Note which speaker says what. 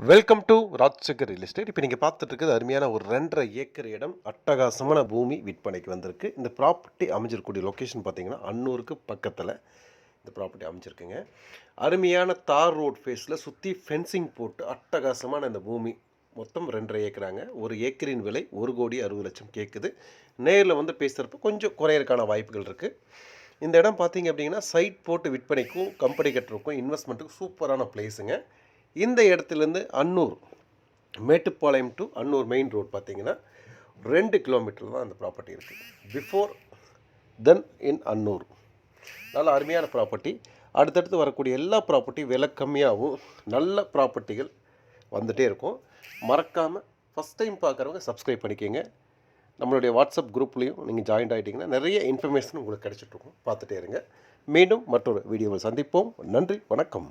Speaker 1: Welcome to Rajsekar real estate இப்போ நீங்கள் பார்த்துட்டு இருக்கிறது அருமையான ஒரு ரெண்டரை ஏக்கர் இடம் அட்டகாசமான பூமி விற்பனைக்கு வந்திருக்கு. இந்த ப்ராப்பர்ட்டி அமைஞ்சிருக்கக்கூடிய லொக்கேஷன் பார்த்தீங்கன்னா அன்னூருக்கு பக்கத்தில் இந்த ப்ராப்பர்ட்டி அமைஞ்சிருக்குங்க. அருமையான தார் ரோட் ஃபேஸில் சுற்றி ஃபென்சிங் போட்டு அட்டகாசமான இந்த பூமி மொத்தம் ரெண்டரை ஏக்கராங்க. ஒரு ஏக்கரின் விலை ஒரு கோடி அறுபது லட்சம் கேட்குது நேரில் வந்து பேசுகிறப்ப கொஞ்சம் குறையிறக்கான வாய்ப்புகள் இருக்குது இந்த இடம் பார்த்தீங்க அப்படிங்கன்னா சைட் போட்டு விற்பனைக்கும் கம்பெனி கட்டுறதுக்கும் இன்வெஸ்ட்மெண்ட்டுக்கும் சூப்பரான பிளேஸுங்க இந்த இடத்துலேருந்து Annur Mettupalayam to Annur main road பார்த்தீங்கன்னா ரெண்டு கிலோமீட்டர் தான் அந்த ப்ராப்பர்ட்டி இருக்குது பிஃபோர் தென் இன் அன்னூர். நல்ல அருமையான ப்ராப்பர்ட்டி அடுத்தடுத்து வரக்கூடிய எல்லா ப்ராப்பர்ட்டி விலை கம்மியாகவும் நல்ல ப்ராப்பர்ட்டிகள் வந்துகிட்டே இருக்கும். மறக்காமல் ஃபஸ்ட் டைம் பார்க்குறவங்க சப்ஸ்கிரைப் பண்ணிக்கோங்க. நம்மளுடைய வாட்ஸ்அப் குரூப்லேயும் நீங்கள் ஜாயின் ஆகிட்டிங்கன்னா நிறைய இன்ஃபர்மேஷன் உங்களுக்கு கிடச்சிட்ருக்கும் பார்த்துட்டே இருங்க. மீண்டும் மற்றொரு வீடியோவில் சந்திப்போம். நன்றி வணக்கம்.